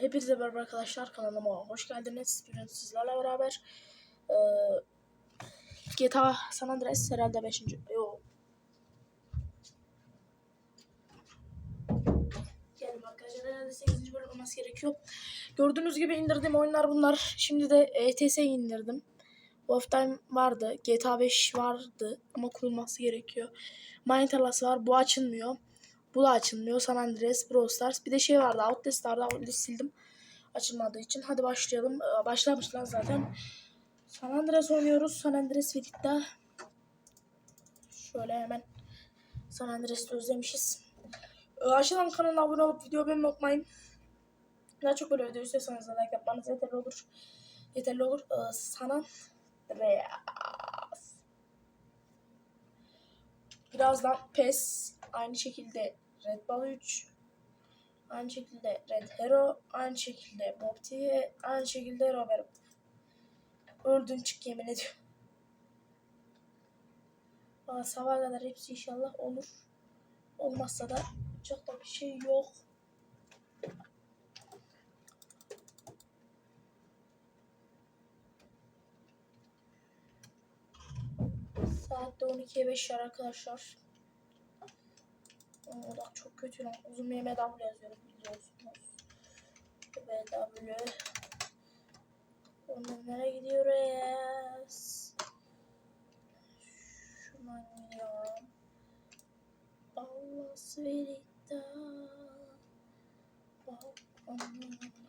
hepinize merhaba arkadaşlar kanalıma hoş geldiniz. Bugün sizlerle beraber e, GTA San Andreas herhalde 5. Yo. Geldim arkadaşlar herhalde 8. bölüm olması gerekiyor. Gördüğünüz gibi indirdiğim oyunlar bunlar. Şimdi de ETS indirdim. Wolf Time vardı. GTA 5 vardı ama kurulması gerekiyor. Minetallas var. Bu açılmıyor. Bu da açılmıyor. San Andreas, Brawl Stars. Bir de şey vardı. Outlast vardı. Outlast sildim. Açılmadığı için. Hadi başlayalım. Ee, Başlamışlar zaten. San Andreas oynuyoruz. San Andreas Vidit'te. Şöyle hemen San Andreas'ı özlemişiz. Ee, Aşağıdan kanala abone olup video beğenmeyi unutmayın. Daha çok böyle video istiyorsanız like yapmanız yeterli olur. Yeterli olur. Ee, San Andreas. Birazdan PES aynı şekilde Red Bull 3 aynı şekilde Red Hero aynı şekilde Bob T aynı şekilde Robert öldüm çık yemin ediyorum. Valla sabaha kadar hepsi inşallah olur. Olmazsa da çok da bir şey yok. Saatte 12'ye 5 var arkadaşlar. O da çok kötü lan. Uzun bir MW yazıyorum biliyorsunuz. MW. Ondan nereye gidiyoruz? Şuradan gidiyorum. Allah sverita. Bak, Allah.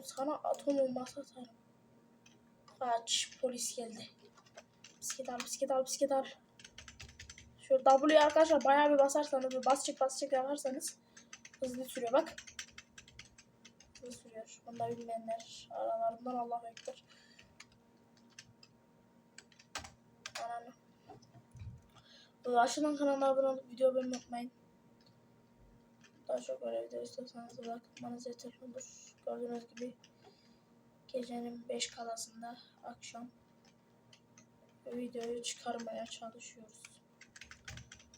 Oğlum sana atom olmasa atarım. Kaç polis geldi. Bisiklet al bisiklet al bisiklet al. Şu W'ye arkadaşlar bayağı bir basarsanız bir bas çık bas çık yaparsanız hızlı sürüyor bak. Hızlı sürüyor. Bunu da bilmeyenler aralarından Allah bekler. Ananı. Aşağıdan kanalına abone olup video beğenmeyi unutmayın. Daha çok böyle video istiyorsanız da bakmanız yeterli olur. Gördüğünüz gibi gecenin 5 kalasında akşam videoyu çıkarmaya çalışıyoruz.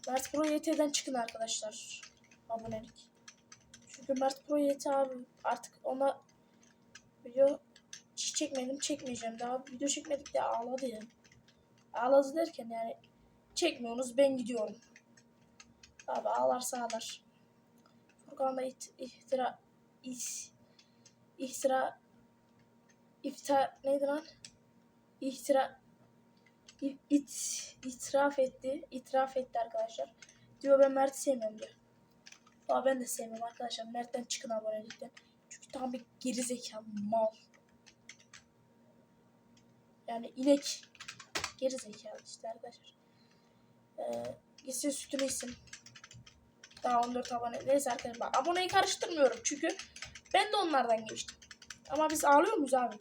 Mert Pro YT'den çıkın arkadaşlar. Abonelik. Çünkü Mert Pro YT abi artık ona video çekmedim çekmeyeceğim. Daha video çekmedik de ağladı ya. Ağladı derken yani çekmiyorsunuz ben gidiyorum. Abi ağlarsa ağlar. Furkan'da it, iftira is, iftira ifta neydi lan? İftira it, it, itiraf etti. itiraf etti arkadaşlar. Diyor ben Mert'i sevmiyorum diyor. Aa ben de sevmiyorum arkadaşlar. Mert'ten çıkın abonelikten. Çünkü tam bir geri zekalı mal. Yani inek. Geri zekalı işte arkadaşlar. Ee, gitsin sütünü içsin. Daha 14 abone. Neyse arkadaşlar bak aboneyi karıştırmıyorum çünkü ben de onlardan geçtim. Ama biz ağlıyor muyuz abi?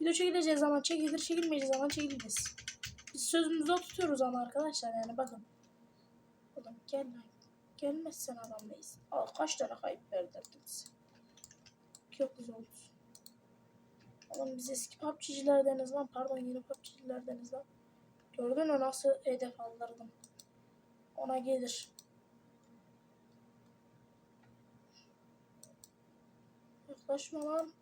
Video çekileceği zaman çekilir, çekilmeyeceği zaman çekilmez. Biz sözümüzü tutuyoruz ama arkadaşlar yani bakın. Oğlum gelme. Gelmezsen adam değilsin. Al kaç tane kayıp verdirdiniz. Çok güzel oldu. Oğlum biz eski PUBG'cilerdeniz lan. Pardon yeni PUBG'cilerdeniz lan. Gördün mü nasıl hedef aldırdım. Ona gelir. Yaklaşma lan.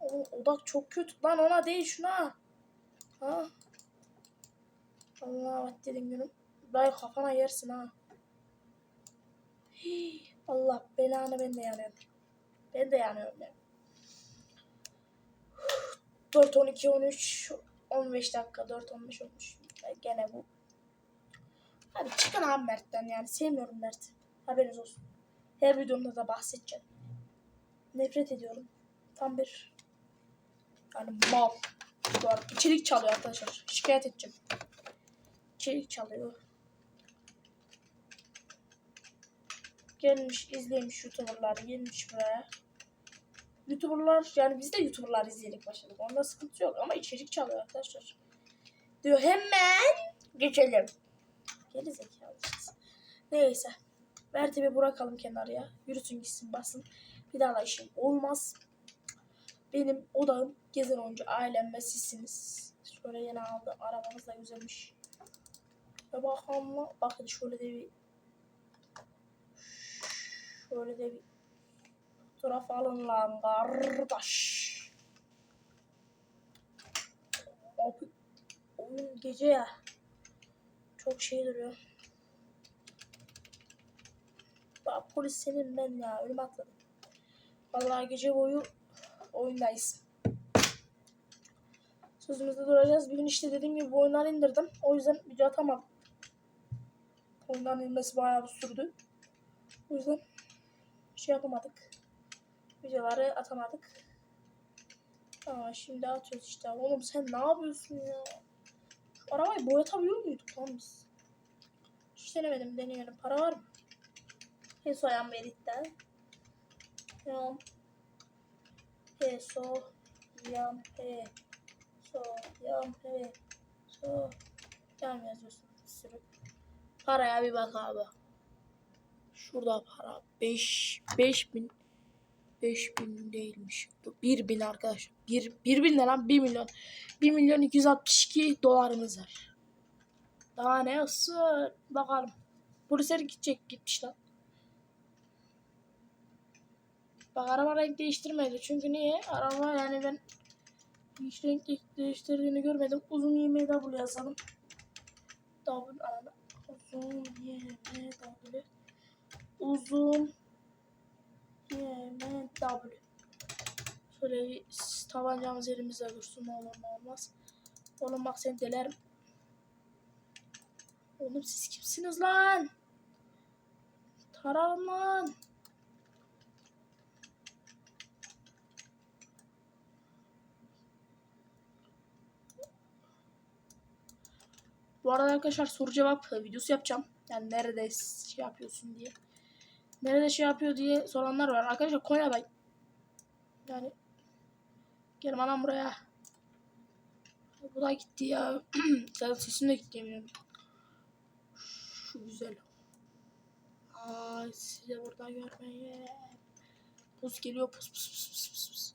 O, odak çok kötü. Lan ona değil şuna. Ha. Allah bak dedim günüm. Dayı kafana yersin ha. Hii, Allah belanı ben de yanıyorum. Ben de yanıyorum ya. 4, 12, 13, 15 dakika. 4, 15 olmuş. Gene bu. Hadi çıkın abi Mert'ten yani. Sevmiyorum Mert'i. Haberiniz olsun. Her videomda da bahsedeceğim. Nefret ediyorum. Tam bir yani mal. İçerik çalıyor arkadaşlar. Şikayet edeceğim. İçerik çalıyor. Gelmiş izlemiş YouTuber'lar gelmiş buraya. YouTuber'lar yani biz de YouTuber'lar izleyerek başladık. Onda sıkıntı yok ama içerik çalıyor arkadaşlar. Diyor hemen geçelim. Geri zekalı. Neyse. Mertebe bırakalım kenarıya. Yürüsün gitsin basın. İşim olmaz. Benim odağım gezen oyuncu ailem ve sizsiniz. Şöyle yeni aldı. Arabamız da güzelmiş. Ve bakalım. Bakın şöyle de bir şöyle de bir fotoğraf alın lan kardeş. Abi oyun gece ya. Çok şey duruyor. Bak polis senin ben ya. Ölüm atladım. Vallahi gece boyu oyundayız. Sözümüzde duracağız. Bir gün işte dediğim gibi bu oyunları indirdim. O yüzden video atamadım. Oyunların inmesi bayağı bir sürdü. O yüzden şey yapamadık. Videoları atamadık. Ama şimdi atıyoruz işte. Oğlum sen ne yapıyorsun ya? Şu arabayı boyatabiliyor muyduk lan biz? Hiç denemedim. Deneyelim. Para var mı? Peso ayağım Merit'ten. Yam. Peso. Yam. He. So. Yam. He. So. Yam yazıyorsun. Bir sürü. Paraya bir bak abi. Şurada para. 5 5 bin 5 bin değilmiş. 1 bin arkadaşlar. 1, 1 bin ne lan? 1 milyon. 1 milyon 262 dolarımız var. Daha ne olsun? Bakalım. Polisler gidecek gitmiş lan. Bak araba renk değiştirmedi. Çünkü niye? Araba yani ben hiç renk de- değiştirdiğini görmedim. Uzun YMW yazalım. W arada. Uzun YMW. Uzun YMW. Şöyle bir tabancamız elimizde dursun. Ne olur ne olmaz. Oğlum bak seni delerim. Oğlum siz kimsiniz lan? Tararım lan. Bu arada arkadaşlar soru cevap videosu yapacağım. Yani nerede şey yapıyorsun diye. Nerede şey yapıyor diye soranlar var. Arkadaşlar Konya'dayım. Yani gel lan buraya. Bu da gitti ya. Zaten sesim de gitti eminim. Şu güzel. Ay size burada görmeye. Pus geliyor pus pus. Pus, pus, pus, pus.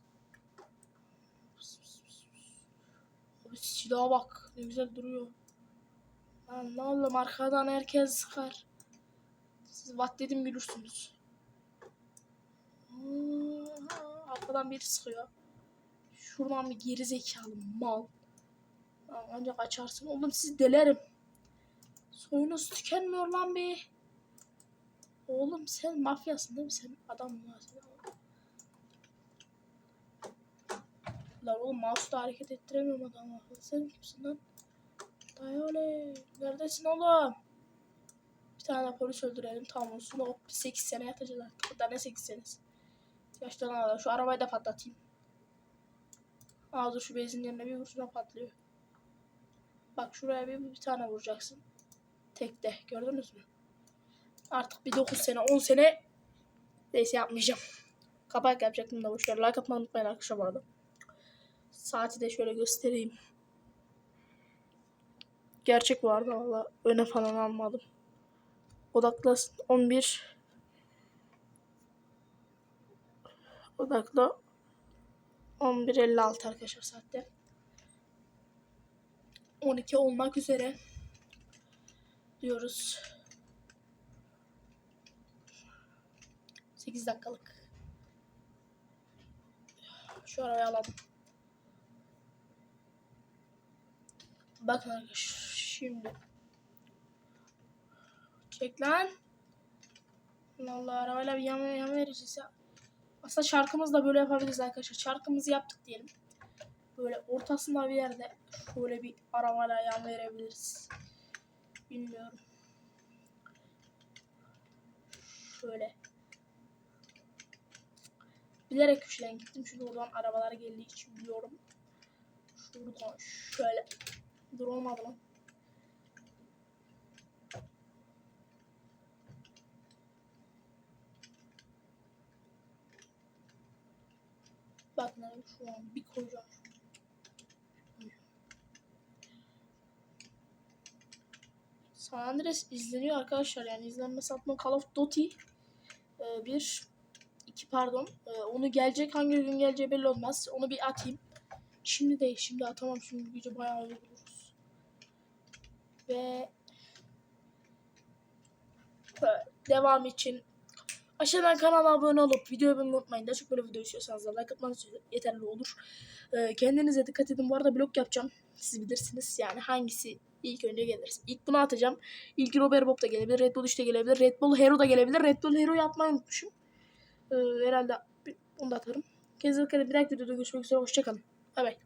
Abi silaha bak ne güzel duruyor. Lan ne oğlum arkadan herkes sıkar. Siz vat dedim gülürsünüz. Arkadan biri sıkıyor. Şuradan bir geri zekalı mal. Ancak açarsın. Oğlum siz delerim. Soyunuz tükenmiyor lan bir. Oğlum sen mafyasın değil mi? Sen adam mı? Lan oğlum mouse'da hareket ettiremiyorum adamı. Sen kimsin lan? Dayı oley. Neredesin oğlum? Bir tane polis öldürelim tam olsun. O 8 sene yatacağız artık. Daha ne 8 senesi? Yaştan adam. Şu arabayı da patlatayım. Aa şu benzin yerine bir vursun o patlıyor. Bak şuraya bir, bir tane vuracaksın. Tekte. Gördünüz mü? Artık bir 9 sene 10 sene neyse yapmayacağım. Kapak yapacaktım da boşver. Like atmayı unutmayın arkadaşlar bu arada. Saati de şöyle göstereyim. Gerçek vardı valla. Öne falan almadım. Odaklasın. 11 Odakla 11.56 arkadaşlar saatte. 12 olmak üzere diyoruz. 8 dakikalık. Şu arabayı alalım. Bakın arkadaşlar şimdi. Çek lan. Allah arabayla bir yan, yan vereceğiz ya. Aslında şarkımızı da böyle yapabiliriz arkadaşlar. Şarkımızı yaptık diyelim. Böyle ortasında bir yerde şöyle bir arabayla yan verebiliriz. Bilmiyorum. Şöyle. Bilerek köşeden gittim çünkü oradan arabalar geldiği için biliyorum. Şuradan şöyle. Dur olmadı lan. Bak lan şu an bir koyacağım. San Andreas izleniyor arkadaşlar yani izlenmesi atma Call of Duty ee, bir iki pardon Ee, onu gelecek hangi gün geleceği belli olmaz onu bir atayım Şimdi değil. Şimdi atamam. Şimdi gece bayağı yoruluruz. Ve devam için aşağıdan kanala abone olup videoyu beğenmeyi unutmayın. Daha çok böyle video istiyorsanız da like atmanız yeterli olur. Ee, kendinize dikkat edin. Bu arada blok yapacağım. Siz bilirsiniz yani hangisi ilk önce gelirse. İlk bunu atacağım. İlk Robert Bob da gelebilir. Red Bull 3 de gelebilir. Red Bull Hero da gelebilir. Red Bull Hero yapmayı unutmuşum. Ee, herhalde onu da atarım. Kendinize dikkat edin. Bir dahaki videoda görüşmek üzere. Hoşçakalın. Bay bay.